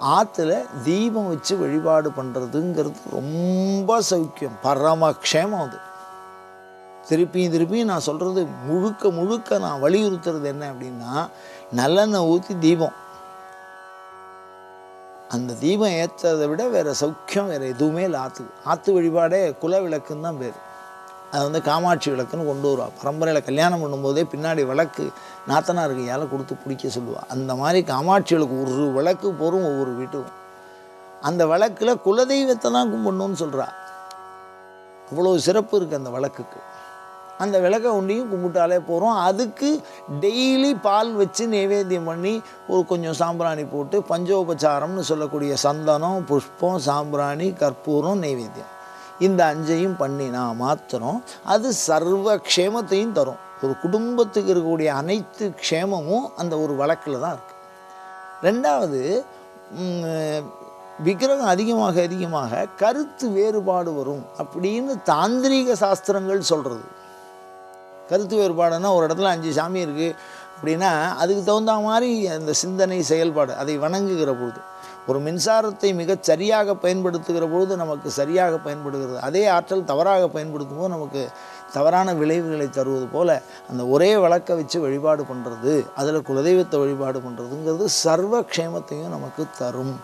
ஆற்றுல தீபம் வச்சு வழிபாடு பண்ணுறதுங்கிறது ரொம்ப சௌக்கியம். பரமக்ஷேமம் அது. திருப்பியும் திருப்பியும் நான் சொல்கிறது முழுக்க முழுக்க நான் வலியுறுத்துறது என்ன அப்படின்னா நல்லெண்ணெய் ஊற்றி தீபம். அந்த தீபம் ஏற்றதை விட வேறு சௌக்கியம் வேறு எதுவுமே இல்லை. ஆற்று ஆற்று வழிபாடே குல விளக்குன்னு தான் பேர். அது வந்து காமாட்சி விளக்குன்னு கொண்டு வருவா. பரம்பரையில் கல்யாணம் பண்ணும்போதே பின்னாடி விளக்கு நாத்தனாருக்கு ஏழை கொடுத்து பிடிக்க சொல்லுவாள் அந்த மாதிரி காமாட்சி விளக்கு ஒரு விளக்கு போகும் ஒவ்வொரு வீட்டுக்கும். அந்த விளக்கில் குலதெய்வத்தை தான் கும்பிடணும்னு சொல்கிறா அவ்வளோ சிறப்பு இருக்குது அந்த விளக்குக்கு. அந்த விளக்கை ஒன்றையும் கும்பிட்டாலே போகிறோம் அதுக்கு டெய்லி பால் வச்சு நைவேத்தியம் பண்ணி ஒரு கொஞ்சம் சாம்பிராணி போட்டு பஞ்சோபச்சாரம்னு சொல்லக்கூடிய சந்தனம் புஷ்பம் சாம்பிராணி கற்பூரம் நைவேத்தியம் இந்த அஞ்சையும் பண்ணினா மாத்திரம் அது சர்வ க்ஷேமத்தையும் தரும். ஒரு குடும்பத்துக்கு இருக்கக்கூடிய அனைத்து க்ஷேமமும் அந்த ஒரு வழக்கில் தான் இருக்குது ரெண்டாவது விக்கிரகம் அதிகமாக அதிகமாக கருத்து வேறுபாடு வரும் அப்படின்னு தாந்திரீக சாஸ்திரங்கள் சொல்கிறது கருத்து வேறுபாடுன்னா ஒரு இடத்துல அஞ்சு சாமி இருக்குது அப்படின்னா அதுக்கு தகுந்த மாதிரி அந்த சிந்தனை செயல்பாடு அதை வணங்குகிற பொழுது. ஒரு மின்சாரத்தை மிகச் சரியாக பயன்படுத்துகிற பொழுது நமக்கு சரியாக பயன்படுகிறது. அதே ஆற்றல் தவறாக பயன்படுத்தும் போது நமக்கு தவறான விளைவுகளை தருவது போல அந்த ஒரே வழக்கை வச்சு வழிபாடு பண்ணுறது அதில் குலதெய்வத்தை வழிபாடு பண்ணுறதுங்கிறது சர்வ க்ஷேமத்தையும் நமக்கு தரும்.